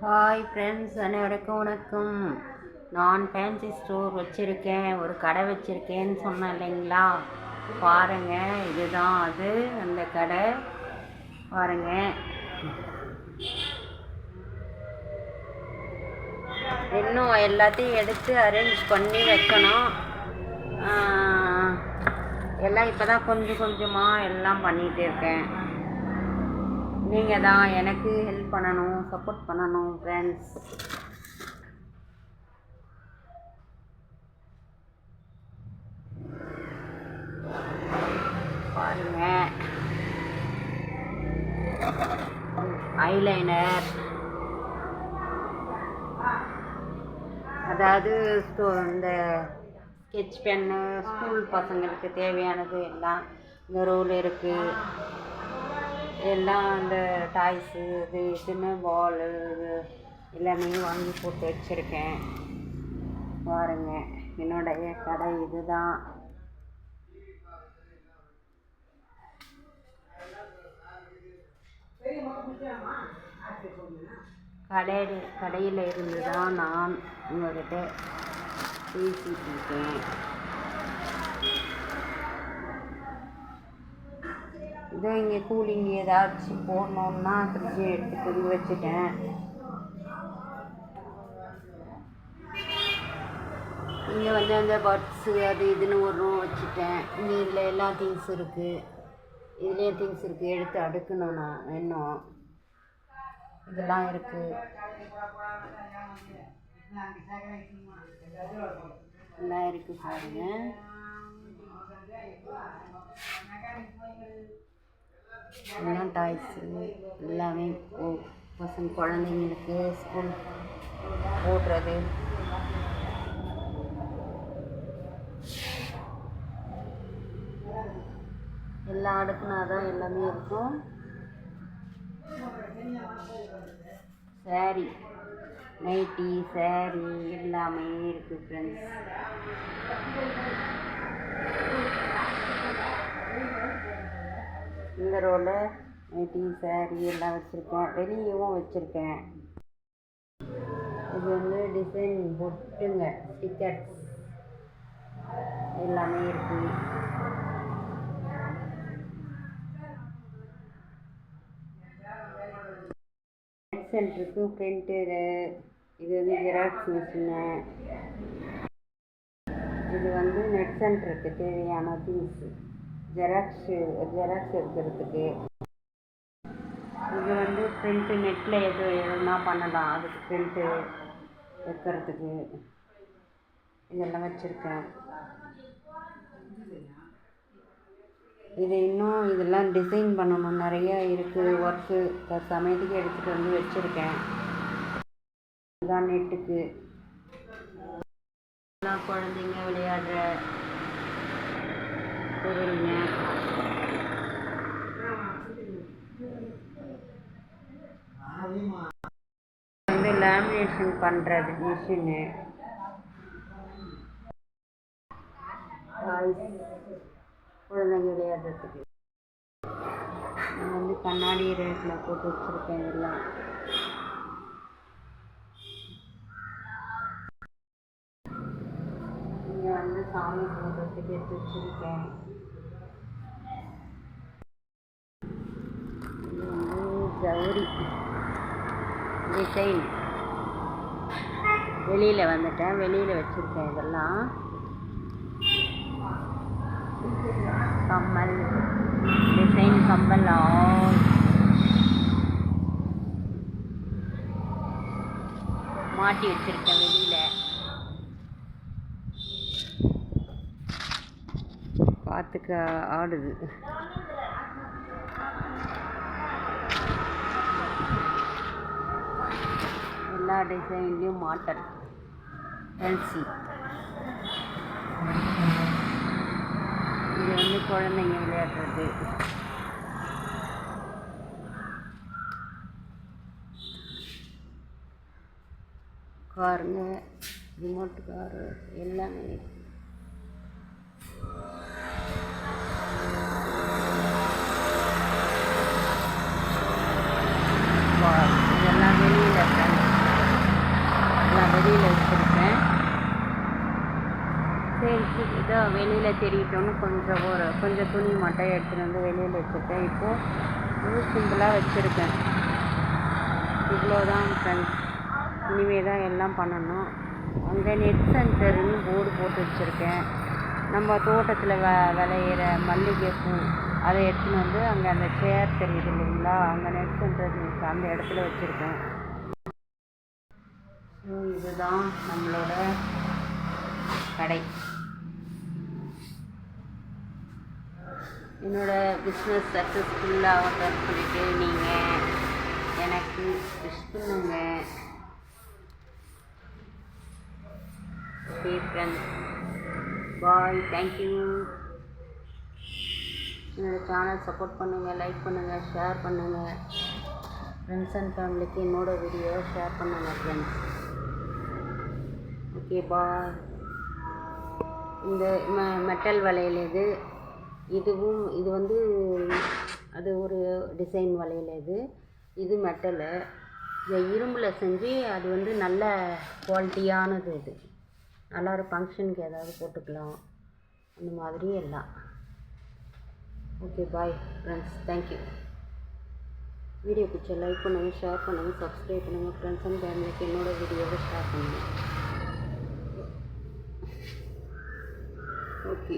Hi friends அனைவருக்கும் வணக்கம். நான் ஃபேன்சி ஸ்டோர் வச்சுருக்கேன் ஒரு கடை வச்சுருக்கேன்னு சொன்னேன் இல்லைங்களா? பாருங்கள் இதுதான் அது அந்த கடை. பாருங்கள் இன்னும் எல்லாத்தையும் எடுத்து அரேஞ்ச் பண்ணி வைக்கணும். எல்லாம் இப்போ தான் கொஞ்சம் கொஞ்சமாக எல்லாம் பண்ணிகிட்டு இருக்கேன். நீங்கள் தான் எனக்கு ஹெல்ப் பண்ணணும் சப்போர்ட் பண்ணணும் ஃப்ரெண்ட்ஸ் பாருங்க. ஐலைனர் அதாவது இந்த ஸ்கெட்ச் பென்னு ஸ்கூல் பசங்களுக்கு தேவையானது எல்லாம் இந்த ரோல் இருக்குது எல்லாம் அந்த டாய்ஸு இது இதுன்னு பாலு இது எல்லாமே வாங்கி போட்டு வச்சுருக்கேன். பாருங்க என்னுடைய கடை இதுதான். கடை கடையில் இருந்து தான் நான் உங்கள்கிட்ட பேசிகிட்டு இருக்கேன். வந்து இங்கே கூலிங் ஏதாச்சும் போடணுன்னா ஃப்ரிட்ஜை எடுத்து கொதி வச்சுட்டேன். இங்கே வந்து அந்த பட்ஸு அது இதுன்னு ஒரு ரூம் வச்சுட்டேன். இங்கே இதில் எல்லா திங்ஸ் இருக்குது இதுலேயே திங்ஸ் இருக்குது எடுத்து அடுக்கணும் நான் இன்னும். இதெல்லாம் இருக்குது எல்லாம் இருக்குது பாருங்கள் எல்லாம் டாய்ஸு எல்லாமே ஓ பசங்க குழந்தைங்களுக்கு ஸ்கூல் ஓடுறது எல்லாம் அடுக்குனா தான் எல்லாமே இருக்கும். சாரி நைட்டி சாரி எல்லாமே இருக்குது ஃப்ரெண்ட்ஸ் இந்த ரோல நைட்டி சாரி எல்லாம் வச்சுருக்கேன். வெளியவும் வச்சுருக்கேன். இது வந்து டிசைன் பொட்டுங்க ஸ்டிக்கர்ஸ் எல்லாமே இருக்குது நெட் சென்டருக்கு பிரிண்டரு இது வந்து ஜெராக்ஸ் மிஷினு இது வந்து நெட் சென்டருக்கு தேவையான திங்ஸு ஜெராக்ஸு ஜெராக்ஸ் எடுக்கிறதுக்கு. இது வந்து ப்ரிண்ட்டு நெட்டில் எது எதுனா பண்ணலாம். அதுக்கு பிரிண்ட்டு வைக்கிறதுக்கு. இதெல்லாம் வச்சுருக்கேன். இது இன்னும் இதெல்லாம் டிசைன் பண்ணணும். நிறைய இருக்குது ஒர்க்கு சமயத்துக்கு எடுத்துகிட்டு வந்து வச்சுருக்கேன். இதுதான் நெட்டுக்கு குழந்தைங்க விளையாடுற பொருளுங்க வந்து லேமினேஷன் பண்ணுறது மிஷினு குழந்தைங்க விளையாடுறதுக்கு. நான் வந்து கண்ணாடி ரேட்டில் போட்டு வச்சுருக்கேன் இதெல்லாம். இங்கே வந்து சாமி போடுறதுக்கு எடுத்து வச்சுருக்கேன் இது வந்து கௌரி. டிசைன் வெளியில் வந்துட்டேன். வெளியில் வச்சுருக்கேன் இதெல்லாம். கம்மல். டிசைன் கம்மல். ஆல் மாட்டி வச்சுருக்கேன் வெளியில். பார்த்துக்க ஆடுது. எல்லா டிசைன்லேயும் மாட்டல். எல்சி இது வந்து குழந்தைங்க விளையாடுறது. காருங்க ரிமோட் காரு எல்லாமே இருக்குது சரி வெளியில் தெரியட்டோன்னு கொஞ்சம் ஒரு கொஞ்சம் துணி மட்டும் எடுத்துகிட்டு வந்து வெளியில் வச்சுருக்கேன் இப்போது இது சிம்பிளாக வச்சுருக்கேன். இவ்வளோதான் ஃப்ரெண்ட்ஸ் இனிமேல் தான் எல்லாம் பண்ணணும். அங்கே நெட் சென்டர்னு போர்டு போட்டு வச்சுருக்கேன். நம்ம தோட்டத்தில் வ விளையிற மல்லிகைப்பூ அதை எடுத்துன்னு வந்து அங்கே அந்த சேர் தெரியுது இல்லைங்களா? அங்கே நெட் சென்டர் அந்த இடத்துல வச்சுருக்கேன். ஸோ இதுதான் நம்மளோட கடை. என்னோட பிஸ்னஸ் சக்ஸஸ்ஃபுல்லாகட்டும் சொல்லிட்டு நீங்கள் எனக்கு விஷ் பண்ணுங்க. பாய் தேங்க்யூ என்னோடய சேனல் சப்போர்ட் பண்ணுங்கள் லைக் பண்ணுங்கள் ஷேர் பண்ணுங்கள் ஃப்ரெண்ட்ஸ் அண்ட் ஃபேமிலிக்கு என்னோடய வீடியோவை ஷேர் பண்ணுங்கள் ஃப்ரெண்ட்ஸ் ஓகே பாய் இந்த மெட்டல் வலையில் இது இதுவும் இது வந்து அது ஒரு டிசைன் வளையல் இது. இது மெட்டலு இந்த இரும்பில் செஞ்சு அது வந்து நல்ல குவாலிட்டியானது இது. நல்லா ஒரு ஃபங்க்ஷனுக்கு ஏதாவது போட்டுக்கலாம். அந்த மாதிரி எல்லாம். Okay bye friends thank you video பிடிச்ச லைக் பண்ணுங்கள் ஷேர் பண்ணுங்கள் சப்ஸ்கிரைப் பண்ணுங்கள் ஃப்ரெண்ட்ஸ் அண்ட் ஃபேமிலிக்கு என்னோடய வீடியோவை ஷேர் பண்ணுங்கள் ஓகே